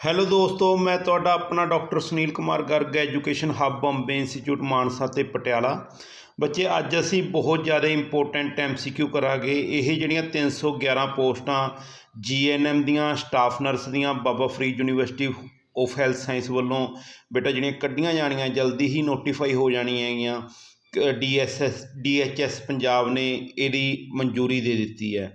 Hello ਦੋਸਤੋ, ਮੈਂ ਤੁਹਾਡਾ ਆਪਣਾ doctor Sunil Kumar Garg education hub Bombay institute Mansa ਤੇ ਪਟਿਆਲਾ। ਬੱਚੇ, ਅੱਜ ਅਸੀਂ ਬਹੁਤ ਜ਼ਿਆਦਾ ਇੰਪੋਰਟੈਂਟ ਐਮਸੀਕਿਊ ਕਰਾਂਗੇ। ਇਹ ਜਿਹੜੀਆਂ 311 ਪੋਸਟਾਂ ਜੀਐਨਐਮ ਦੀਆਂ ਸਟਾਫ ਨਰਸ ਦੀਆਂ, Baba Farid university of health science ਵੱਲੋਂ, ਬੇਟਾ, ਜਿਹੜੀਆਂ ਕੱਢੀਆਂ ਜਾਣੀਆਂ, ਜਲਦੀ ਹੀ ਨੋਟੀਫਾਈ ਹੋ ਜਾਣੀਆਂ ਹੈਗੀਆਂ। ਡੀਐਸਐਸ ਡੀਐਚਐਸ ਪੰਜਾਬ ਨੇ ਇਹਦੀ ਮਨਜ਼ੂਰੀ ਦੇ ਦਿੱਤੀ ਹੈ।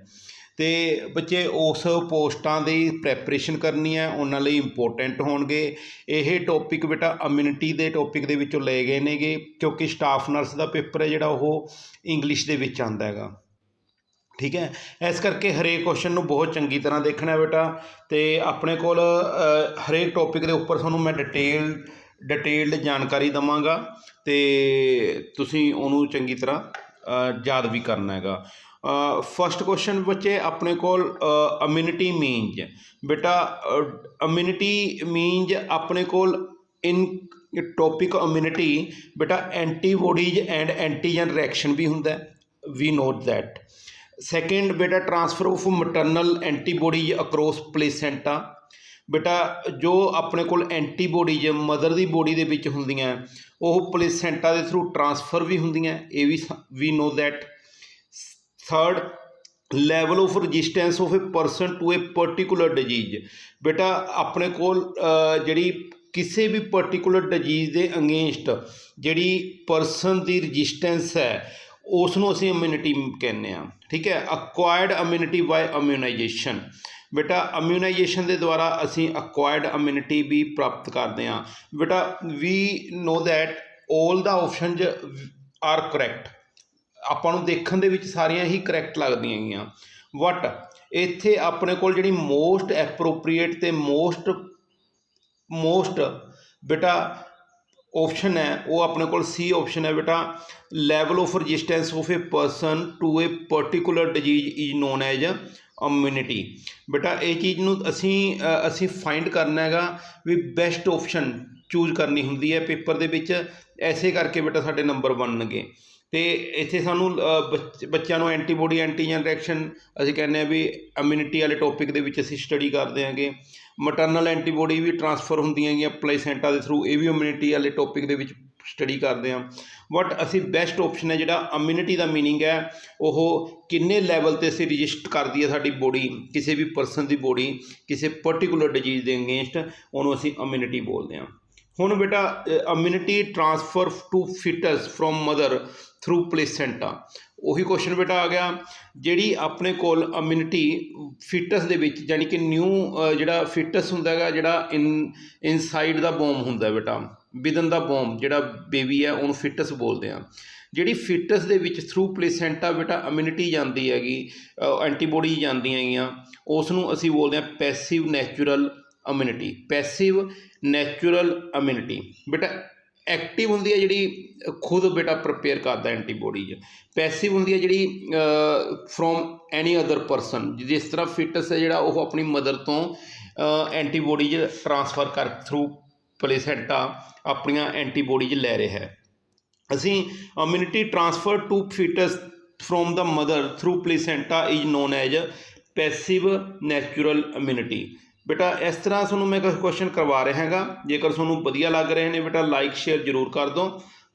ਅਤੇ ਬੱਚੇ ਉਸ ਪੋਸਟਾਂ ਦੀ ਪ੍ਰੈਪਰੇਸ਼ਨ ਕਰਨੀ ਹੈ, ਉਹਨਾਂ ਲਈ ਇੰਪੋਰਟੈਂਟ ਹੋਣਗੇ। ਇਹ ਟੋਪਿਕ ਬੇਟਾ ਅਮਿਊਨਿਟੀ ਦੇ ਟੋਪਿਕ ਦੇ ਵਿੱਚੋਂ ਲਏ ਗਏ ਨੇਗੇ, ਕਿਉਂਕਿ ਸਟਾਫ ਨਰਸ ਦਾ ਪੇਪਰ ਹੈ ਜਿਹੜਾ ਉਹ ਇੰਗਲਿਸ਼ ਦੇ ਵਿੱਚ ਆਉਂਦਾ ਹੈਗਾ। ਠੀਕ ਹੈ? ਇਸ ਕਰਕੇ ਹਰੇਕ ਕੁਐਸਚਨ ਨੂੰ ਬਹੁਤ ਚੰਗੀ ਤਰ੍ਹਾਂ ਦੇਖਣਾ ਹੈ ਬੇਟਾ ਤੇ ਆਪਣੇ ਕੋਲ ਹਰੇਕ ਟੌਪਿਕ ਦੇ ਉੱਪਰ ਤੁਹਾਨੂੰ ਮੈਂ ਡਿਟੇਲ ਡਿਟੇਲਡ ਜਾਣਕਾਰੀ ਦਵਾਂਗਾ ਤੇ ਤੁਸੀਂ ਉਹਨੂੰ ਚੰਗੀ ਤਰ੍ਹਾਂ ਯਾਦ ਵੀ ਕਰਨਾ ਹੈਗਾ। ਫਸਟ ਕੁਐਸਚਨ ਬੱਚੇ ਆਪਣੇ ਕੋਲ ਇਮਿਊਨਿਟੀ ਮੀਨਜ ਬੇਟਾ ਇਮਿਊਨਿਟੀ ਮੀਨਜ ਆਪਣੇ ਕੋਲ ਇਨ ਟੌਪਿਕ ਇਮਿਊਨਿਟੀ ਬੇਟਾ ਐਂਟੀਬੋਡੀਜ਼ ਐਂਡ ਐਂਟੀਜਨ ਰਿਐਕਸ਼ਨ ਵੀ ਹੁੰਦਾ ਵੀ ਨੋਟ ਦੈਟ ਸੈਕਿੰਡ ਬੇਟਾ transfer of maternal antibodies across placenta ਬੇਟਾ, ਜੋ ਆਪਣੇ ਕੋਲ ਐਂਟੀਬੋਡੀਜ਼ ਮਦਰ ਦੀ ਬੋਡੀ ਦੇ ਵਿੱਚ ਹੁੰਦੀਆਂ, ਉਹ ਪਲੇਸੈਂਟਾ ਦੇ ਥਰੂ ਟ੍ਰਾਂਸਫਰ ਵੀ ਹੁੰਦੀਆਂ, ਇਹ ਵੀ we know that third level of resistance of a person to a particular disease ਬੇਟਾ, ਆਪਣੇ ਕੋਲ ਜਿਹੜੀ ਕਿਸੇ ਵੀ ਪਾਰਟਿਕੂਲਰ ਡਿਜੀਜ਼ ਦੇ ਅਗੇਂਸਟ ਜਿਹੜੀ ਪਰਸਨ ਦੀ ਰੈਜ਼ਿਸਟੈਂਸ ਹੈ ਉਸ ਨੂੰ ਅਸੀਂ ਇਮਿਊਨਿਟੀ ਕਹਿੰਦੇ ਆ ਠੀਕ ਹੈ? ਅਕਵਾਇਰਡ ਇਮਿਊਨਿਟੀ ਬਾਈ ਇਮਿਊਨਾਈਜੇਸ਼ਨ ਬੇਟਾ ਇਮਿਊਨਾਈਜੇਸ਼ਨ ਦੇ ਦੁਆਰਾ ਅਸੀਂ ਅਕਵਾਇਰਡ ਇਮਿਊਨਿਟੀ ਵੀ ਪ੍ਰਾਪਤ ਕਰਦੇ ਹਾਂ। ਬੇਟਾ we know that 올 the options are correct ਆਪਾਂ ਨੂੰ ਦੇਖਣ ਦੇ ਵਿੱਚ ਸਾਰੀਆਂ ਹੀ ਕਰੈਕਟ ਲੱਗਦੀਆਂ ਗੀਆਂ। ਬਟ ਇੱਥੇ ਆਪਣੇ ਕੋਲ ਜਿਹੜੀ ਮੋਸਟ ਐਪਰੋਪਰੀਏਟ ਤੇ ਮੋਸਟ ਮੋਸਟ ਬੇਟਾ ਆਪਸ਼ਨ ਹੈ, ਉਹ ਆਪਣੇ ਕੋਲ ਸੀ ਆਪਸ਼ਨ ਹੈ ਬੇਟਾ। Level of resistance of a person to a particular disease is known as immunity ਬੇਟਾ, ਇਹ ਚੀਜ਼ ਨੂੰ ਅਸੀਂ ਅਸੀਂ ਫਾਈਂਡ ਕਰਨਾ ਹੈਗਾ ਵੀ ਬੈਸਟ ਆਪਸ਼ਨ ਚੂਜ਼ ਕਰਨੀ ਹੁੰਦੀ ਹੈ। ਪੇਪਰ ਦੇ ਵਿੱਚ ਐਸੇ ਕਰਕੇ ਬੇਟਾ ਸਾਡੇ ਨੰਬਰ ਬਣਨਗੇ ਤੇ ਇੱਥੇ ਸਾਨੂੰ ਅ, ਬੱਚ- ਬੱਚਿਆਂ ਨੂੰ ਐਂਟੀਬੋਡੀ ਐਂਟੀਜਨ ਰਿਐਕਸ਼ਨ ਅਸੀਂ ਕਹਿੰਦੇ ਆ ਵੀ ਇਮਿਊਨਿਟੀ ਵਾਲੇ ਟੌਪਿਕ ਦੇ ਵਿੱਚ ਅਸੀਂ ਸਟੱਡੀ ਕਰਦੇ ਹਾਂਗੇ। ਮਟਰਨਲ ਐਂਟੀਬੋਡੀ ਵੀ ਟਰਾਂਸਫਰ ਹੁੰਦੀਆਂ ਹੈਗੀਆਂ ਪਲੇਸੈਂਟਾ ਦੇ ਥਰੂ ਇਹ ਵੀ ਇਮਿਊਨਿਟੀ ਵਾਲੇ ਟੌਪਿਕ ਦੇ ਵਿੱਚ ਸਟੱਡੀ ਕਰਦੇ ਹਾਂ। ਬਟ ਅਸੀਂ ਬੈਸਟ ਆਪਸ਼ਨ ਹੈ ਜਿਹੜਾ ਇਮਿਊਨਿਟੀ ਦਾ ਮੀਨਿੰਗ ਹੈ ਉਹ ਕਿੰਨੇ ਲੈਵਲ ਤੇ ਅਸੀਂ ਰਜਿਸਟ ਕਰਦੀ ਹੈ ਸਾਡੀ ਬੋਡੀ ਕਿਸੇ ਵੀ ਪਰਸਨ ਦੀ ਬੋਡੀ ਕਿਸੇ ਪਾਰਟਿਕੂਲਰ ਡਿਜੀਜ਼ ਦੇ ਅਗੇਂਸਟ ਉਹਨੂੰ ਅਸੀਂ ਇਮਿਊਨਿਟੀ ਬੋਲਦੇ ਹਾਂ। ਹੁਣ ਬੇਟਾ immunity transfer to fetus from mother through placenta ਉਹੀ ਕੁਐਸਚਨ ਬੇਟਾ ਆ ਗਿਆ, ਜਿਹੜੀ ਆਪਣੇ ਕੋਲ ਇਮਿਊਨਿਟੀ ਫਿਟਸ ਦੇ ਵਿੱਚ ਯਾਨੀ ਕਿ ਨਿਊ ਜਿਹੜਾ ਫਿਟਸ ਹੁੰਦਾ ਹੈਗਾ, ਜਿਹੜਾ ਇਨ ਇਨਸਾਈਡ ਦਾ ਬੋਮ ਹੁੰਦਾ ਬੇਟਾ ਵਿਦਨ ਦਾ ਬੋਮ ਜਿਹੜਾ ਬੇਬੀ ਹੈ, ਉਹਨੂੰ ਫਿਟਸ ਬੋਲਦੇ ਆ। ਜਿਹੜੀ ਫਿਟਸ ਦੇ ਵਿੱਚ ਥਰੂ ਪਲੇਸੈਂਟਾ ਬੇਟਾ ਇਮਿਊਨਿਟੀ ਜਾਂਦੀ ਹੈਗੀ ਐਂਟੀਬੋਡੀ ਜਾਂਦੀਆਂ ਹੈਗੀਆਂ ਉਸ ਨੂੰ ਅਸੀਂ ਬੋਲਦੇ ਆ passive natural immunity passive natural immunity ਬੇਟਾ ਐਕਟਿਵ ਹੁੰਦੀ ਹੈ ਜਿਹੜੀ, ਖੁਦ ਬੇਟਾ ਪ੍ਰਪੇਅਰ ਕਰਦਾ ਐਂਟੀਬੋਡੀਜ਼ ਪੈਸਿਵ ਹੁੰਦੀ ਹੈ ਜਿਹੜੀ ਫਰੋਮ ਐਨੀ ਅਦਰ ਪਰਸਨ ਜਿਸ ਤਰ੍ਹਾਂ ਫਿਟਸ ਹੈ ਜਿਹੜਾ, ਉਹ ਆਪਣੀ ਮਦਰ ਤੋਂ ਐਂਟੀਬੋਡੀਜ਼ ਟ੍ਰਾਂਸਫਰ ਕਰ ਥਰੂ ਪਲੇਸੈਂਟਾ ਆਪਣੀਆਂ ਐਂਟੀਬੋਡੀਜ਼ ਲੈ ਰਿਹਾ ਹੈ। ਅਸੀਂ immunity transfer to fetus from the mother through placenta is known as passive natural immunity ਬੇਟਾ, ਇਸ ਤਰ੍ਹਾਂ ਤੁਹਾਨੂੰ ਮੈਂ ਕੁਐਸਚਨ ਕਰਵਾ ਰਿਹਾ ਹੈਗਾ। ਜੇਕਰ ਤੁਹਾਨੂੰ ਵਧੀਆ ਲੱਗ ਰਹੇ ਨੇ ਬੇਟਾ ਲਾਈਕ ਸ਼ੇਅਰ ਜ਼ਰੂਰ ਕਰ ਦਿਓ।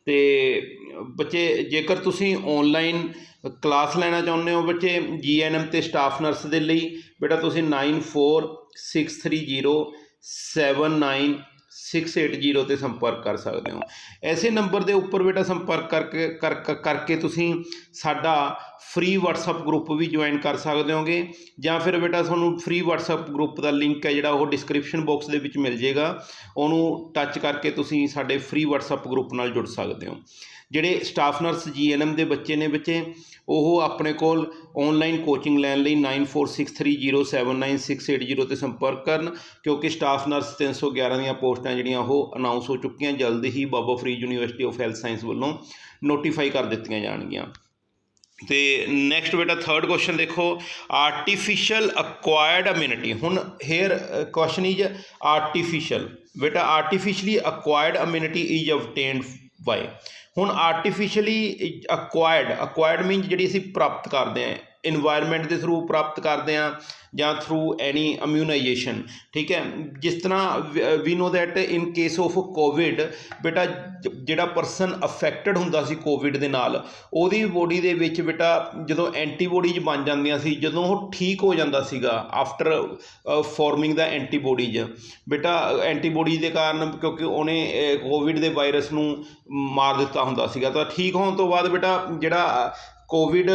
ਤੇ ਬੱਚੇ, ਜੇਕਰ ਤੁਸੀਂ ਆਨਲਾਈਨ ਕਲਾਸ ਲੈਣਾ ਚਾਹੁੰਦੇ ਹੋ ਬੱਚੇ ਜੀਐਨਐਮ ਤੇ ਸਟਾਫ ਨਰਸ ਦੇ ਲਈ, ਬੇਟਾ, ਤੁਸੀਂ 9463079680 ਤੇ ਸੰਪਰਕ ਕਰ ਸਕਦੇ ਹੋ। ਐਸੇ ਨੰਬਰ ਦੇ ਉੱਪਰ ਬੇਟਾ ਸੰਪਰਕ ਕਰਕੇ ਕਰਕੇ ਤੁਸੀਂ ਸਾਡਾ ਫ੍ਰੀ WhatsApp ਗਰੁੱਪ ਵੀ ਜੁਆਇਨ ਕਰ ਸਕਦੇ ਹੋਗੇ। ਜਾਂ ਫਿਰ ਬੇਟਾ ਤੁਹਾਨੂੰ ਫ੍ਰੀ WhatsApp ਗਰੁੱਪ ਦਾ ਲਿੰਕ ਹੈ ਜਿਹੜਾ ਉਹ ਡਿਸਕ੍ਰਿਪਸ਼ਨ ਬਾਕਸ ਦੇ ਵਿੱਚ ਮਿਲ ਜੇਗਾ। ਉਹਨੂੰ ਟੱਚ ਕਰਕੇ ਤੁਸੀਂ ਸਾਡੇ ਫ੍ਰੀ WhatsApp ਗਰੁੱਪ ਨਾਲ ਜੁੜ ਸਕਦੇ ਹੋ। ਜਿਹੜੇ ਸਟਾਫ ਨਰਸ ਜੀਐਨਐਮ ਦੇ ਬੱਚੇ ਨੇ ਬੱਚੇ, ਉਹ ਆਪਣੇ ਕੋਲ ਆਨਲਾਈਨ ਕੋਚਿੰਗ ਲੈਣ ਲਈ 9463079680 ਤੇ ਸੰਪਰਕ ਕਰਨ, ਕਿਉਂਕਿ ਸਟਾਫ ਨਰਸ 311 ਦੀਆਂ ਪੋਸਟਾਂ ਜਿਹੜੀਆਂ ਉਹ ਅਨਾਉਂਸ ਹੋ ਚੁੱਕੀਆਂ, ਜਲਦ ਹੀ Baba Farid university of health science ਵੱਲੋਂ ਨੋਟੀਫਾਈ ਕਰ ਦਿੱਤੀਆਂ ਜਾਣਗੀਆਂ। ਤੇ ਨੈਕਸਟ ਬੇਟਾ ਥਰਡ ਕੁਐਸਚਨ ਦੇਖੋ ਆਰਟੀਫੀਸ਼ੀਅਲ ਅਕਵਾਇਰਡ ਅਮਿਊਨਿਟੀ ਹੁਣ ਹੇਅਰ ਕੁਐਸਚਨ ਇਜ਼ ਆਰਟੀਫੀਸ਼ੀਅਲ ਬੇਟਾ ਆਰਟੀਫੀਸ਼ੀਅਲੀ ਅਕਵਾਇਰਡ ਅਮਿਊਨਿਟੀ ਇਜ਼ obtained ਬਾਈ ਹੁਣ ਆਰਟੀਫੀਸ਼ੀਅਲੀ ਅਕੁਆਇਰਡ ਅਕਵਾਇਰਡ ਮੀਨਜ਼ ਜਿਹੜੀ ਅਸੀਂ ਪ੍ਰਾਪਤ ਕਰਦੇ ਹਾਂ ਇਨਵਾਇਰਨਮੈਂਟ ਦੇ ਥਰੂ ਪ੍ਰਾਪਤ ਕਰਦੇ ਹਾਂ ਜਾਂ ਥਰੂ ਐਨੀ ਇਮਿਊਨਾਈਜੇਸ਼ਨ ਠੀਕ ਹੈ? ਜਿਸ ਤਰ੍ਹਾਂ we know that in case of covid ਬੇਟਾ ਜਿਹੜਾ ਪਰਸਨ ਅਫੈਕਟਡ ਹੁੰਦਾ ਸੀ ਕੋਵਿਡ ਦੇ ਨਾਲ, ਉਹਦੀ ਬੋਡੀ ਦੇ ਵਿੱਚ ਬੇਟਾ ਜਦੋਂ ਐਂਟੀਬੋਡੀਜ਼ ਬਣ ਜਾਂਦੀਆਂ ਸੀ, ਜਦੋਂ ਉਹ ਠੀਕ ਹੋ ਜਾਂਦਾ ਸੀਗਾ ਆਫਟਰ ਫਾਰਮਿੰਗ ਦਾ ਐਂਟੀਬੋਡੀਜ਼ ਬੇਟਾ ਐਂਟੀਬੋਡੀਜ਼ ਦੇ ਕਾਰਨ ਕਿਉਂਕਿ ਉਹਨੇ ਕੋਵਿਡ ਦੇ ਵਾਇਰਸ ਨੂੰ ਮਾਰ ਦਿੱਤਾ ਹੁੰਦਾ ਸੀਗਾ, ਤਾਂ ਠੀਕ ਹੋਣ ਤੋਂ ਬਾਅਦ ਬੇਟਾ ਜਿਹੜਾ ਕੋਵਿਡ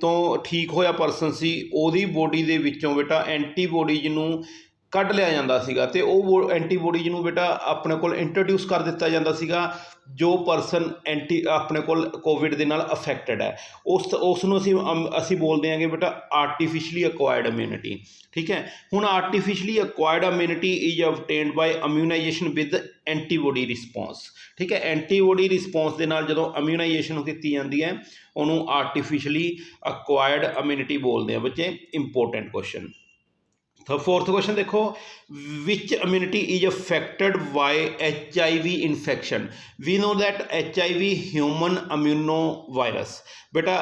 ਤੋਂ ਠੀਕ ਹੋਇਆ ਪਰਸਨ ਸੀ ਉਹਦੀ ਬੋਡੀ ਦੇ ਵਿੱਚੋਂ ਬੇਟਾ ਐਂਟੀਬੋਡੀਜ਼ ਨੂੰ ਕੱਢ ਲਿਆ ਜਾਂਦਾ ਸੀਗਾ ਤੇ ਉਹ ਐਂਟੀਬੋਡੀਜ਼ ਨੂੰ ਬੇਟਾ ਆਪਣੇ ਕੋਲ ਇੰਟਰੋਡਿਊਸ ਕਰ ਦਿੱਤਾ ਜਾਂਦਾ ਸੀਗਾ, ਜੋ ਪਰਸਨ ਐਂਟੀ ਆਪਣੇ ਕੋਲ ਕੋਵਿਡ ਦੇ ਨਾਲ ਅਫੈਕਟਡ ਹੈ। ਉਸ ਉਸ ਨੂੰ ਅਸੀਂ ਅਸੀਂ ਬੋਲਦੇ ਹਾਂਗੇ ਬੇਟਾ ਆਰਟੀਫੀਸ਼ੀਅਲੀ ਅਕਵਾਇਰਡ ਇਮਿਊਨਿਟੀ ਠੀਕ ਹੈ? ਹੁਣ artificially acquired immunity is obtained by immunization with antibody response ਠੀਕ ਹੈ? ਐਂਟੀਬੋਡੀ ਰਿਸਪੌਂਸ ਦੇ ਨਾਲ ਜਦੋਂ ਇਮਿਊਨਾਈਜੇਸ਼ਨ ਕੀਤੀ ਜਾਂਦੀ ਹੈ, ਉਹਨੂੰ ਆਰਟੀਫੀਸ਼ੀਅਲੀ ਅਕਵਾਇਰਡ ਇਮਿਊਨਿਟੀ ਬੋਲਦੇ ਆ ਬੱਚੇ ਇੰਪੋਰਟੈਂਟ ਕੁਐਸਚਨ ਤਾਂ ਫੋਰਥ ਕੁਐਸਚਨ ਦੇਖੋ which immunity is affected by H I V infection we know that H I V human immuno virus ਬੇਟਾ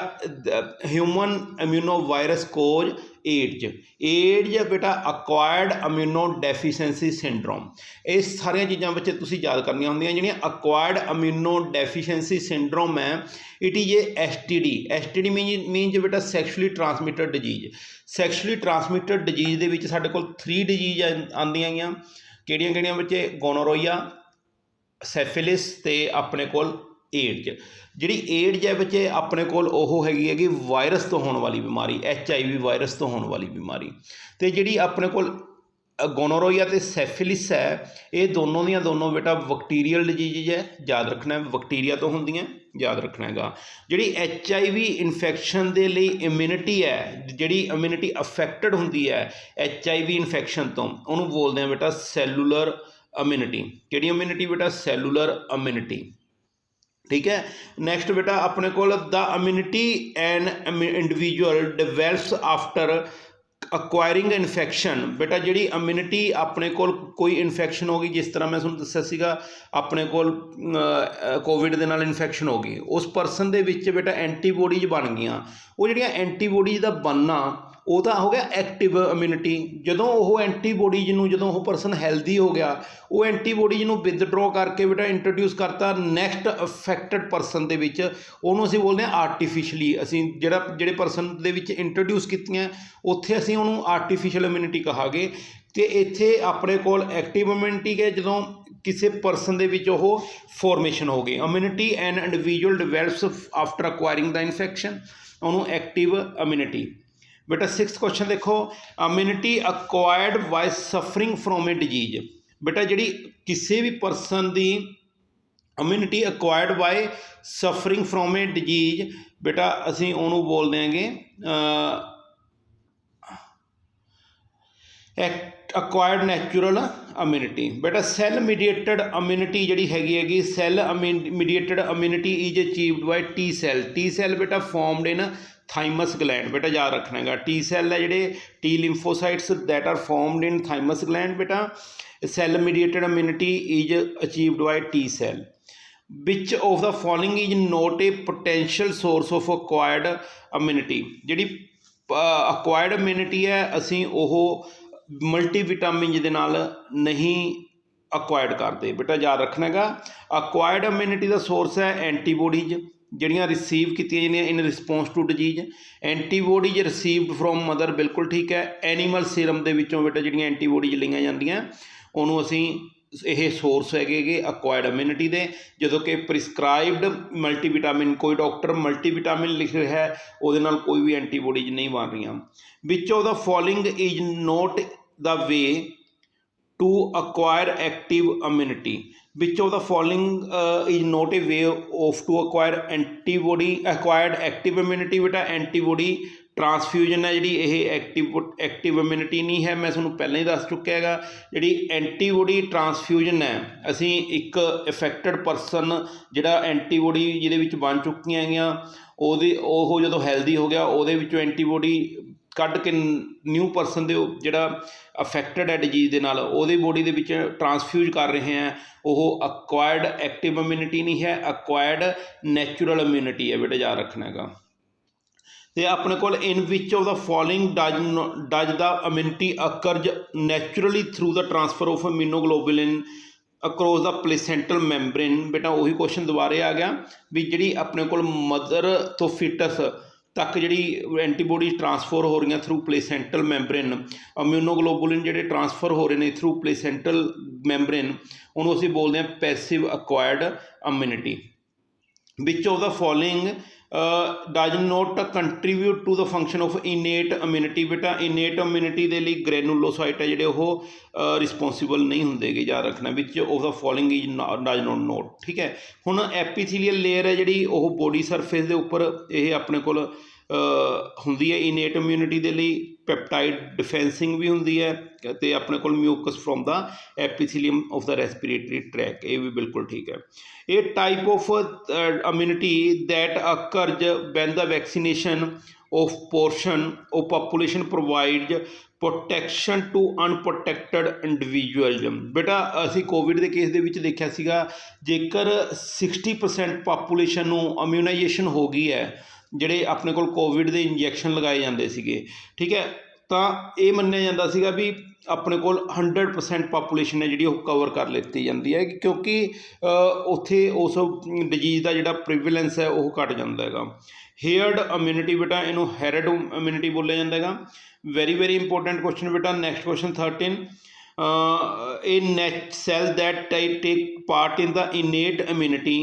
human immuno virus causes AIDS. AIDS ਬੇਟਾ ਅਕਵਾਇਰਡ ਇਮਿਊਨੋ ਡੈਫੀਸ਼ੈਂਸੀ ਸਿੰਡਰੋਮ ਇਹ ਸਾਰੀਆਂ ਚੀਜ਼ਾਂ ਬੱਚੇ ਤੁਸੀਂ ਯਾਦ ਕਰਨੀਆਂ ਹੁੰਦੀਆਂ, ਜਿਹੜੀਆਂ ਅਕਵਾਇਰਡ ਇਮਿਊਨੋ ਡੈਫੀਸ਼ੈਂਸੀ ਸਿੰਡਰੋਮ ਹੈ it is a STD STD mean means ਬੇਟਾ sexually transmitted disease sexually transmitted disease ਦੇ ਵਿੱਚ ਸਾਡੇ ਕੋਲ 3 ਡਿਜੀਜ਼ ਆਉਂਦੀਆਂ ਗਈਆਂ। ਕਿਹੜੀਆਂ ਕਿਹੜੀਆਂ ਬੱਚੇ ਗੋਨੋਰੋਈਆ ਸੈਫਿਲਿਸ ਤੇ ਆਪਣੇ ਕੋਲ ਏਡਜ਼ ਜਿਹੜੀ ਏਡਜ਼ ਹੈ ਬੱਚੇ, ਆਪਣੇ ਕੋਲ ਉਹ ਹੈਗੀ ਹੈਗੀ ਵਾਇਰਸ ਤੋਂ ਹੋਣ ਵਾਲੀ ਬਿਮਾਰੀ ਐਚ ਆਈ ਵੀ ਵਾਇਰਸ ਤੋਂ ਹੋਣ ਵਾਲੀ ਬਿਮਾਰੀ। ਤੇ ਜਿਹੜੀ ਆਪਣੇ ਕੋਲ ਗੋਨੋਰੋਈਆ ਤੇ ਸੈਫਿਲਿਸ ਹੈ, ਇਹ ਦੋਨੋਂ ਦੀਆਂ ਦੋਨੋਂ ਬੇਟਾ ਬੈਕਟੀਰੀਅਲ ਡਿਜੀਜ਼ ਹੈ। ਯਾਦ ਰੱਖਣਾ ਬੈਕਟੀਰੀਆ ਤੋਂ ਹੁੰਦੀਆਂ, ਯਾਦ ਰੱਖਣਾ ਹੈਗਾ। ਜਿਹੜੀ ਐਚ ਆਈ ਵੀ ਇਨਫੈਕਸ਼ਨ ਦੇ ਲਈ ਇਮਿਊਨਿਟੀ ਹੈ, ਜਿਹੜੀ ਇਮਿਊਨਿਟੀ ਅਫੈਕਟਡ ਹੁੰਦੀ ਹੈ ਐਚ ਆਈ ਵੀ ਇਨਫੈਕਸ਼ਨ ਤੋਂ, ਉਹਨੂੰ ਬੋਲਦੇ ਆ ਬੇਟਾ ਸੈਲੂਲਰ ਇਮਿਊਨਿਟੀ ਕਿਹੜੀ ਇਮਿਊਨਿਟੀ ਬੇਟਾ? ਸੈਲੂਲਰ ਇਮਿਊਨਿਟੀ ਠੀਕ ਹੈ? ਨੈਕਸਟ ਬੇਟਾ, ਆਪਣੇ ਕੋਲ ਦਾ immunity an individual develops after acquiring infection ਬੇਟਾ, ਜਿਹੜੀ ਇਮਿਊਨਿਟੀ ਆਪਣੇ ਕੋਲ ਕੋਈ ਇਨਫੈਕਸ਼ਨ ਹੋ ਗਈ, ਜਿਸ ਤਰ੍ਹਾਂ ਮੈਂ ਤੁਹਾਨੂੰ ਦੱਸਿਆ ਸੀਗਾ, ਆਪਣੇ ਕੋਲ ਕੋਵਿਡ ਦੇ ਨਾਲ ਇਨਫੈਕਸ਼ਨ ਹੋ ਗਈ। ਉਸ ਪਰਸਨ ਦੇ ਵਿੱਚ ਬੇਟਾ ਐਂਟੀਬੋਡੀਜ਼ ਬਣ ਗਈਆਂ। ਉਹ ਜਿਹੜੀਆਂ ਐਂਟੀਬੋਡੀਜ਼ ਦਾ ਬਣਨਾ ਉਹ ਤਾਂ ਹੋ ਗਿਆ ਐਕਟਿਵ ਇਮਿਊਨਿਟੀ ਜਦੋਂ ਉਹ ਐਂਟੀਬੋਡੀਜ਼ ਨੂੰ ਜਦੋਂ ਉਹ ਪਰਸਨ ਹੈਲਦੀ ਹੋ ਗਿਆ, ਉਹ ਐਂਟੀਬੋਡੀਜ਼ ਨੂੰ ਵਿਦਡਰਾਅ ਕਰਕੇ ਬੇਟਾ ਇੰਟਰੋਡਿਊਸ ਕਰਤਾ ਨੈਕਸਟ ਅਫੈਕਟਡ ਪਰਸਨ ਦੇ ਵਿੱਚ। ਉਹਨੂੰ ਅਸੀਂ ਬੋਲਦੇ ਹਾਂ ਆਰਟੀਫੀਸ਼ਲੀ ਅਸੀਂ ਜਿਹੜਾ, ਜਿਹੜੇ ਪਰਸਨ ਦੇ ਵਿੱਚ ਇੰਟਰੋਡਿਊਸ ਕੀਤੀਆਂ, ਉੱਥੇ ਅਸੀਂ ਉਹਨੂੰ ਆਰਟੀਫੀਸ਼ੀਅਲ ਇਮਿਊਨਿਟੀ ਕਹਾਂਗੇ। ਤੇ ਇੱਥੇ ਆਪਣੇ ਕੋਲ ਐਕਟਿਵ ਇਮਿਊਨਿਟੀ ਹੈ, ਜਦੋਂ ਕਿਸੇ ਪਰਸਨ ਦੇ ਵਿੱਚ ਉਹ ਫਾਰਮੇਸ਼ਨ ਹੋ ਗਈ। Immunity and individual develops after acquiring the infection ਉਹਨੂੰ ਐਕਟਿਵ ਇਮਿਊਨਿਟੀ ਬੇਟਾ 6th ਕੁਐਸਚਨ ਦੇਖੋ। Immunity acquired by suffering from a disease ਬੇਟਾ, ਜਿਹੜੀ ਕਿਸੇ ਵੀ person the immunity acquired by suffering from a disease ਬੇਟਾ, ਅਸੀਂ ਉਹਨੂੰ ਬੋਲਦੇ ਆਂਗੇ ਅਕਵਾਇਰਡ ਨੈਚੁਰਲ ਇਮਿਊਨਿਟੀ ਬੇਟਾ ਸੈੱਲ ਮੀਡੀਏਟਡ ਇਮਿਊਨਿਟੀ ਜਿਹੜੀ ਹੈਗੀ ਹੈਗੀ cell mediated immunity is achieved by T cell T cell ਬੇਟਾ ਫਾਰਮਡ ਇਨ ਥਾਈਮਸ ਗਲੈਂਡ ਬੇਟਾ, ਯਾਦ ਰੱਖਣਾ ਹੈਗਾ। ਟੀ ਸੈੱਲ ਹੈ ਜਿਹੜੇ T lymphocytes that are formed in thymus gland ਬੇਟਾ cell mediated immunity is achieved by T cell which of the following is not a potential source of acquired immunity? ਜਿਹੜੀ acquired immunity ਹੈ, ਅਸੀਂ ਉਹ ਮਲਟੀਵਿਟਾਮਿਨਸ ਦੇ ਨਾਲ ਨਹੀਂ ਅਕੁਆਇਰਡ ਕਰਦੇ। ਬੇਟਾ, ਯਾਦ ਰੱਖਣਾ ਹੈਗਾ ਅਕੁਆਇਰਡ ਇਮਿਊਨਿਟੀ ਦਾ ਸੋਰਸ ਹੈ ਐਂਟੀਬੋਡੀਜ਼ ਜਿਹੜੀਆਂ ਰਿਸੀਵ ਕੀਤੀਆਂ ਜਾਂਦੀਆਂ in response to disease antibodies received from mother ਬਿਲਕੁਲ ਠੀਕ ਹੈ। ਐਨੀਮਲ ਸੀਰਮ ਦੇ ਵਿੱਚੋਂ ਬੇਟਾ ਜਿਹੜੀਆਂ ਐਂਟੀਬੋਡੀਜ਼ ਲਈਆਂ ਜਾਂਦੀਆਂ, ਉਹਨੂੰ ਅਸੀਂ ਇਹ ਸੋਰਸ ਹੈਗੇ ਗੇ ਅਕਵਾਇਰਡ ਇਮਿਊਨਿਟੀ ਦੇ ਜਦੋਂ ਕਿ ਪ੍ਰਿਸਕ੍ਰਾਈਬਡ ਮਲਟੀਵਿਟਾਮਿਨ ਕੋਈ ਡਾਕਟਰ ਮਲਟੀਵਿਟਾਮਿਨ ਲਿਖ ਰਿਹਾ ਹੈ ਉਹਦੇ ਨਾਲ ਕੋਈ ਵੀ ਐਂਟੀਬੋਡੀਜ਼ ਨਹੀਂ ਬਣ ਰਹੀਆਂ which of the following is not the way to acquire active immunity which of the following uh, is not a way of to acquire antibody acquired active immunity with an antibody transfusion ਹੈ ਜਿਹੜੀ ਇਹ active active immunity ਨਹੀਂ ਹੈ, ਮੈਂ ਤੁਹਾਨੂੰ ਪਹਿਲਾਂ ਹੀ ਦੱਸ ਚੁੱਕਿਆ ਹੈਗਾ, ਜਿਹੜੀ ਐਂਟੀਬੋਡੀ ਟਰਾਂਸਫਿਊਜ਼ਨ ਹੈ, ਅਸੀਂ ਇੱਕ ਇਫੈਕਟਡ ਪਰਸਨ ਜਿਹੜਾ ਐਂਟੀਬੋਡੀ ਜਿਹਦੇ ਵਿੱਚ ਬਣ ਚੁੱਕੀਆਂ ਹੈਗੀਆਂ, ਉਹਦੇ, ਉਹ ਜਦੋਂ ਹੈਲਦੀ ਹੋ ਗਿਆ, ਉਹਦੇ ਵਿੱਚੋਂ ਐਂਟੀਬੋਡੀ ਕੱਢ ਕੇ ਨਿਊ ਪਰਸਨ ਦੇ ਉਹ ਜਿਹੜਾ ਅਫੈਕਟਡ ਹੈ ਡਿਜੀਜ਼ ਦੇ ਨਾਲ, ਉਹਦੇ ਬੋਡੀ ਦੇ ਵਿੱਚ ਟਰਾਂਸਫਿਊਜ਼ ਕਰ ਰਹੇ ਹੈ, ਉਹ ਅਕਵਾਇਰਡ ਐਕਟਿਵ ਇਮਿਊਨਿਟੀ ਨਹੀਂ ਹੈ ਅਕਵਾਇਰਡ ਨੈਚੁਰਲ ਇਮਿਊਨਿਟੀ ਹੈ ਬੇਟਾ, ਯਾਦ ਰੱਖਣਾ ਹੈਗਾ। ਤੇ ਆਪਣੇ ਕੋਲ in which of the following does does the immunity occurs naturally through the transfer of immunoglobulin across the placental membrane ਬੇਟਾ, ਉਹੀ ਕੁਐਸਚਨ ਦੁਬਾਰੇ ਆ ਗਿਆ ਵੀ ਜਿਹੜੀ ਆਪਣੇ ਕੋਲ ਮਦਰ ਤੋਂ ਫਿਟਸ ਤੱਕ ਜਿਹੜੀ ਐਂਟੀਬੋਡੀ ਟ੍ਰਾਂਸਫਰ ਹੋ ਰਹੀਆਂ ਥਰੂ ਪਲੇਸੈਂਟਲ ਮੈਂਬਰੇਨ ਇਮਿਊਨੋਗਲੋਬੁਲਿਨ ਜਿਹੜੇ ਟ੍ਰਾਂਸਫਰ ਹੋ ਰਹੇ ਨੇ ਥਰੂ ਪਲੇਸੈਂਟਲ ਮੈਂਬਰੇਨ ਉਹਨੂੰ ਅਸੀਂ ਬੋਲਦੇ ਹਾਂ passive acquired immunity which of the following uh, does not contribute to the function of innate ਬੇਟਾ ਇਨੇਟ ਇਮਿਊਨਿਟੀ ਦੇ ਲਈ ਗ੍ਰੈਨੂਲੋਸਾਈਟ ਹੈ ਜਿਹੜੇ ਉਹ ਰਿਸਪੌਂਸਿਬਲ ਨਹੀਂ ਹੁੰਦੇਗੇ ਯਾਦ ਰੱਖਣਾ। Which of the following is does not not ਠੀਕ ਹੈ? ਹੁਣ ਐਪੀਥੀਲੀਅਲ ਲੇਅਰ ਹੈ ਜਿਹੜੀ ਉਹ ਬੋਡੀ ਸਰਫੇਸ ਦੇ ਉੱਪਰ ਇਹ ਆਪਣੇ ਕੋਲ ਹੁੰਦੀ ਹੈ ਇਨੇਟ ਇਮਿਊਨਿਟੀ ਦੇ ਲਈ ਪੈਪਟਾਈਡ ਡਿਫੈਂਸਿੰਗ ਵੀ ਹੁੰਦੀ ਹੈ ਅਤੇ ਆਪਣੇ ਕੋਲ mucus from the epithelium of the respiratory tract ਇਹ ਵੀ ਬਿਲਕੁਲ ਠੀਕ ਹੈ। ਇਹ type of immunity that occurs when the vaccination of portion of population provides protection to unprotected individuals ਬੇਟਾ, ਅਸੀਂ ਕੋਵਿਡ ਦੇ ਕੇਸ ਦੇ ਵਿੱਚ ਦੇਖਿਆ ਸੀਗਾ, ਜੇਕਰ 60% ਪਾਪੂਲੇਸ਼ਨ ਨੂੰ ਇਮਿਊਨਾਈਜੇਸ਼ਨ ਹੋ ਗਈ ਹੈ ਜਿਹੜੇ ਆਪਣੇ ਕੋਲ ਕੋਵਿਡ ਦੇ ਇੰਜੈਕਸ਼ਨ ਲਗਾਏ ਜਾਂਦੇ ਸੀਗੇ, ਠੀਕ ਹੈ? ਤਾਂ ਇਹ ਮੰਨਿਆ ਜਾਂਦਾ ਸੀਗਾ ਵੀ ਆਪਣੇ ਕੋਲ 100% ਪਾਪੂਲੇਸ਼ਨ ਹੈ ਜਿਹੜੀ ਉਹ ਕਵਰ ਕਰ ਲਿੱਤੀ ਜਾਂਦੀ ਹੈ, ਕਿਉਂਕਿ ਉੱਥੇ ਉਸ ਡਿਜੀਜ਼ ਦਾ ਜਿਹੜਾ ਪ੍ਰੀਵੈਲੈਂਸ ਹੈ ਉਹ ਘਟ ਜਾਂਦਾ ਹੈਗਾ। ਹੇਅਰਡ ਇਮਿਊਨਿਟੀ ਬੇਟਾ, ਇਹਨੂੰ ਹੈਰਡ ਇਮਿਊਨਿਟੀ ਬੋਲਿਆ ਜਾਂਦਾ ਹੈਗਾ। ਵੈਰੀ ਵੈਰੀ ਇੰਪੋਰਟੈਂਟ ਕੁਐਸਚਨ ਬੇਟਾ ਨੈਕਸਟ ਕੁਐਸਚਨ 13 ਇਹ ਨੈਚ cell that take part in the innate immunity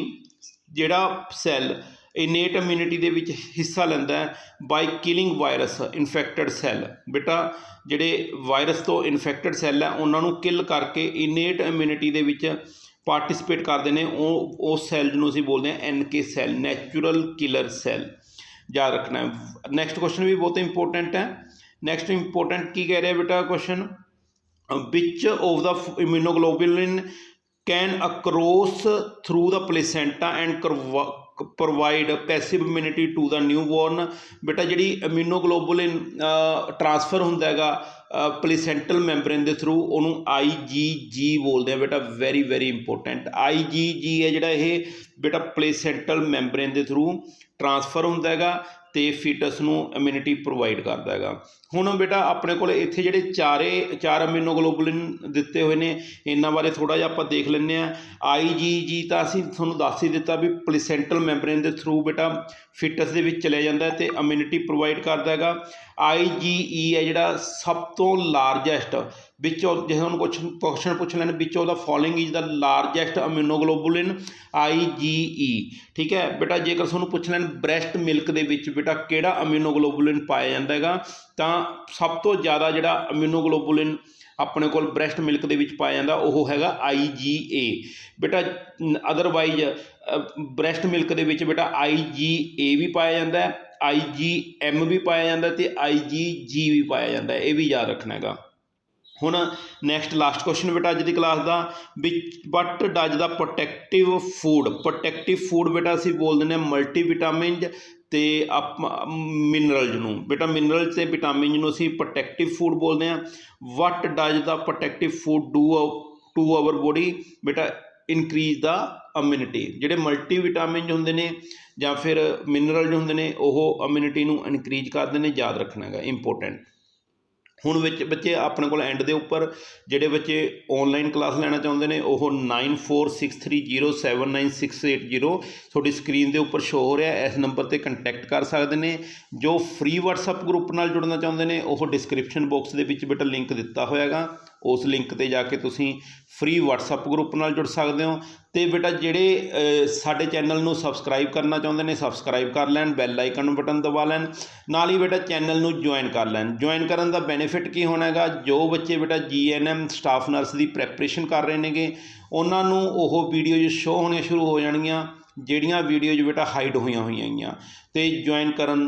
ਜਿਹੜਾ ਸੈੱਲ ਇਨੇਟ ਇਮਿਊਨਿਟੀ ਦੇ ਵਿੱਚ ਹਿੱਸਾ ਲੈਂਦਾ ਹੈ by killing virus infected cell ਬੇਟਾ, ਜਿਹੜੇ ਵਾਇਰਸ ਤੋਂ ਇਨਫੈਕਟਡ ਸੈੱਲ ਹੈ, ਉਹਨਾਂ ਨੂੰ ਕਿਲ ਕਰਕੇ ਇਨੇਟ ਇਮਿਊਨਿਟੀ ਦੇ ਵਿੱਚ ਪਾਰਟਿਸਿਪੇਟ ਕਰਦੇ ਨੇ। ਉਹ, ਉਸ ਸੈੱਲ ਨੂੰ ਅਸੀਂ ਬੋਲਦੇ ਹਾਂ NK cell natural killer cell ਯਾਦ ਰੱਖਣਾ ਹੈ। ਨੈਕਸਟ ਕੁਐਸਚਨ ਵੀ ਬਹੁਤ ਇੰਪੋਰਟੈਂਟ ਹੈ। ਨੈਕਸਟ ਇੰਪੋਰਟੈਂਟ ਕੀ ਕਹਿ ਰਿਹਾ ਬੇਟਾ question which of the f- immunoglobulin can across through the placenta and provide passive immunity to the the newborn. ਬੇਟਾ, ਜਿਹੜੀ ਇਮਿਊਨੋਗਲੋਬੁਲਿਨ ਟ੍ਰਾਂਸਫਰ ਹੁੰਦਾ ਹੈਗਾ ਪਲੇਸੈਂਟਲ ਮੈਂਬਰੇਨ ਦੇ ਥਰੂ ਉਹਨੂੰ IgG ਬੋਲਦੇ ਆ ਬੇਟਾ ਵੈਰੀ ਵੈਰੀ ਇੰਪੋਰਟੈਂਟ IgG ਹੈ ਜਿਹੜਾ ਇਹ, ਬੇਟਾ ਪਲੇਸੈਂਟਲ ਮੈਂਬਰੇਨ ਦੇ ਥਰੂ ਟ੍ਰਾਂਸਫਰ ਹੁੰਦਾ ਹੈਗਾ ਤੇ ਫੀਟਸ ਨੂੰ ਇਮਿਊਨਿਟੀ ਪ੍ਰੋਵਾਈਡ ਕਰਦਾ ਹੈਗਾ। ਹੁਣ ਬੇਟਾ ਆਪਣੇ ਕੋਲ ਇੱਥੇ ਜਿਹੜੇ ਚਾਰੇ, ਚਾਰ ਇਮਿਊਨੋਗਲੋਬੁਲਿਨ ਦਿੱਤੇ ਹੋਏ ਨੇ, ਇਹਨਾਂ ਬਾਰੇ ਥੋੜਾ ਜਿਹਾ ਆਪਾਂ ਦੇਖ ਲੈਂਦੇ ਆ ਆਈਜੀਜੀ ਤਾਂ ਅਸੀਂ ਤੁਹਾਨੂੰ ਦੱਸ ਹੀ ਦਿੱਤਾ ਵੀ ਪਲੇਸੈਂਟਲ ਮੈਂਬਰੇਨ ਦੇ ਥਰੂ ਬੇਟਾ ਫਿਟਸ ਦੇ ਵਿੱਚ ਚਲਿਆ ਜਾਂਦਾ ਹੈ ਤੇ ਇਮਿਊਨਿਟੀ ਪ੍ਰੋਵਾਈਡ ਕਰਦਾ ਹੈਗਾ। ਆਈਜੀਈ ਹੈ ਜਿਹੜਾ ਸਭ ਤੋਂ ਲਾਰਜੈਸਟ ਵਿੱਚੋਂ ਜੇ ਹੁਣ ਕੁਝ ਕੁਐਸਚਨ ਪੁੱਛ ਲੈਣ, ਵਿੱਚ ਉਹਦਾ following is the largest immunoglobulin IgE ਠੀਕ ਹੈ? ਬੇਟਾ ਜੇਕਰ ਤੁਹਾਨੂੰ ਪੁੱਛ ਲੈਣ ਬ੍ਰੈਸਟ ਮਿਲਕ ਦੇ ਵਿੱਚ ਬੇਟਾ ਕਿਹੜਾ ਇਮਿਊਨੋਗਲੋਬੁਲਿਨ ਪਾਇਆ ਜਾਂਦਾ ਹੈਗਾ, ਤਾਂ ਸਭ ਤੋਂ ਜ਼ਿਆਦਾ ਜਿਹੜਾ ਇਮਿਊਨੋਗਲੋਬੁਲਿਨ ਆਪਣੇ ਕੋਲ ਬ੍ਰੈਸਟ ਮਿਲਕ ਦੇ ਵਿੱਚ ਪਾਇਆ ਜਾਂਦਾ, ਉਹ ਹੈਗਾ IgA ਬੇਟਾ ਅਦਰਵਾਈਜ਼ ਬ੍ਰੈਸਟ ਮਿਲਕ ਦੇ ਵਿੱਚ ਬੇਟਾ IgA ਵੀ ਪਾਇਆ ਜਾਂਦਾ ਹੈ IgM ਵੀ ਪਾਇਆ ਜਾਂਦਾ ਤੇ IgG ਵੀ ਪਾਇਆ ਜਾਂਦਾ ਇਹ ਵੀ ਯਾਦ ਰੱਖਣਾ ਹੈਗਾ। ਹੁਣ ਨੈਕਸਟ ਲਾਸਟ ਕੁਐਸਚਨ ਬੇਟਾ ਅੱਜ ਦੀ ਕਲਾਸ ਦਾ ਵਿਚ what does the protective food protective food ਬੇਟਾ ਅਸੀਂ ਬੋਲ ਦਿੰਦੇ ਹਾਂ ਮਲਟੀ ਅਤੇ ਤੇ ਮਿਨਰਲਜ਼ ਨੂੰ ਬੇਟਾ ਮਿਨਰਲਸ ਅਤੇ ਵਿਟਾਮਿਨਸ ਨੂੰ ਅਸੀਂ ਪ੍ਰੋਟੈਕਟਿਵ ਫੂਡ ਬੋਲਦੇ ਹਾਂ। What does the protective food do to our body ਬੇਟਾ ਇਨਕਰੀਜ਼ ਦਾ ਇਮਿਊਨਿਟੀ ਜਿਹੜੇ ਮਲਟੀ ਵਿਟਾਮਿਨ ਹੁੰਦੇ ਨੇ ਜਾਂ ਫਿਰ ਮਿਨਰਲ ਹੁੰਦੇ ਨੇ, ਉਹ ਇਮਿਊਨਿਟੀ ਨੂੰ ਇਨਕਰੀਜ਼ ਕਰਦੇ ਨੇ, ਯਾਦ ਰੱਖਣਾ ਹੈਗਾ ਇੰਪੋਰਟੈਂਟ ਹੁਣ ਵਿੱਚ ਬੱਚੇ ਆਪਣੇ ਕੋਲ ਐਂਡ ਦੇ ਉੱਪਰ, ਜਿਹੜੇ ਬੱਚੇ ਔਨਲਾਈਨ ਕਲਾਸ ਲੈਣਾ ਚਾਹੁੰਦੇ ਨੇ, ਉਹ 9463079680 ਤੁਹਾਡੀ ਸਕਰੀਨ ਦੇ ਉੱਪਰ ਸ਼ੋ ਹੋ ਰਿਹਾ ਹੈ। ਇਸ ਨੰਬਰ ਤੇ ਕੰਟੈਕਟ ਕਰ ਸਕਦੇ ਨੇ ਜੋ ਫ੍ਰੀ WhatsApp ਗਰੁੱਪ ਨਾਲ ਜੁੜਨਾ ਚਾਹੁੰਦੇ ਨੇ, ਉਹ ਡਿਸਕ੍ਰਿਪਸ਼ਨ ਬਾਕਸ ਦੇ ਵਿੱਚ ਬੇਟਾ ਲਿੰਕ ਦਿੱਤਾ ਹੋਇਆਗਾ ਉਸ ਲਿੰਕ ਤੇ ਜਾ ਕੇ ਤੁਸੀਂ ਫ੍ਰੀ WhatsApp ਗਰੁੱਪ ਨਾਲ ਜੁੜ ਸਕਦੇ ਹੋ। ਤੇ ਬੇਟਾ ਜਿਹੜੇ ਸਾਡੇ ਚੈਨਲ ਨੂੰ ਸਬਸਕ੍ਰਾਈਬ ਕਰਨਾ ਚਾਹੁੰਦੇ ਨੇ ਸਬਸਕ੍ਰਾਈਬ ਕਰ ਲੈਣ ਬੈਲ ਆਈਕਨ ਨੂੰ ਬਟਨ ਦਬਾ ਲੈਣ। ਨਾਲ ਹੀ ਬੇਟਾ ਚੈਨਲ ਨੂੰ ਜੁਆਇਨ ਕਰ ਲੈਣ। ਜੁਆਇਨ ਕਰਨ ਦਾ ਬੈਨੀਫਿਟ ਕੀ ਹੋਣਾ ਹੈਗਾ? ਜੋ ਬੱਚੇ ਬੇਟਾ ਜੀਐਨਐਮ ਸਟਾਫ ਨਰਸ ਦੀ ਪ੍ਰੈਪਰੇਸ਼ਨ ਕਰ ਰਹੇ ਨੇਗੇ, ਉਹਨਾਂ ਨੂੰ ਉਹ ਵੀਡੀਓਜ਼ ਸ਼ੋ ਹੋਣੀਆਂ ਸ਼ੁਰੂ ਹੋ ਜਾਣਗੀਆਂ, ਜਿਹੜੀਆਂ ਵੀਡੀਓਜ਼ ਬੇਟਾ ਹਾਈਡ ਹੋਈਆਂ ਹੋਈਆਂ ਹੈਗੀਆਂ ਤੇ ਜੁਆਇਨ ਕਰਨ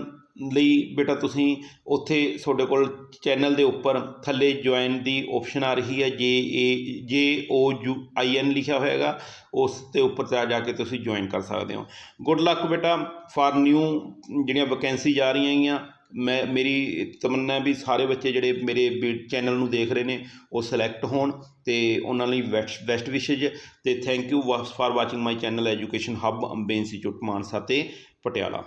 ਲਈ ਬੇਟਾ ਤੁਸੀਂ ਉੱਥੇ ਤੁਹਾਡੇ ਕੋਲ ਚੈਨਲ ਦੇ ਉੱਪਰ ਥੱਲੇ ਜੁਆਇਨ ਦੀ ਆਪਸ਼ਨ ਆ ਰਹੀ ਹੈ, ਜੇ ਏ ਜੇ ਓ ਯੂ ਆਈ ਐਨ ਲਿਖਿਆ ਹੋਇਆ ਹੈਗਾ ਉਸ ਤੇ ਉੱਪਰ ਜਾ ਜਾ ਕੇ ਤੁਸੀਂ ਜੁਆਇਨ ਕਰ ਸਕਦੇ ਹੋ। ਗੁੱਡ ਲੱਕ ਬੇਟਾ ਫਾਰ ਨਿਊ ਜਿਹੜੀਆਂ ਵੈਕੈਂਸੀ ਜਾ ਰਹੀਆਂ ਹੈਗੀਆਂ, ਮੈਂ, ਮੇਰੀ ਤਮੰਨਾ ਵੀ ਸਾਰੇ ਬੱਚੇ ਜਿਹੜੇ ਮੇਰੇ ਚੈਨਲ ਨੂੰ ਦੇਖ ਰਹੇ ਨੇ, ਉਹ ਸਿਲੈਕਟ ਹੋਣ ਤੇ ਉਹਨਾਂ ਲਈ ਬੈਸਟ ਬੈਸਟ ਵਿਸ਼ੇਜ ਤੇ thank you for watching my channel education hub ਅੰਬੇ institute Mansa ਤੇ ਪਟਿਆਲਾ।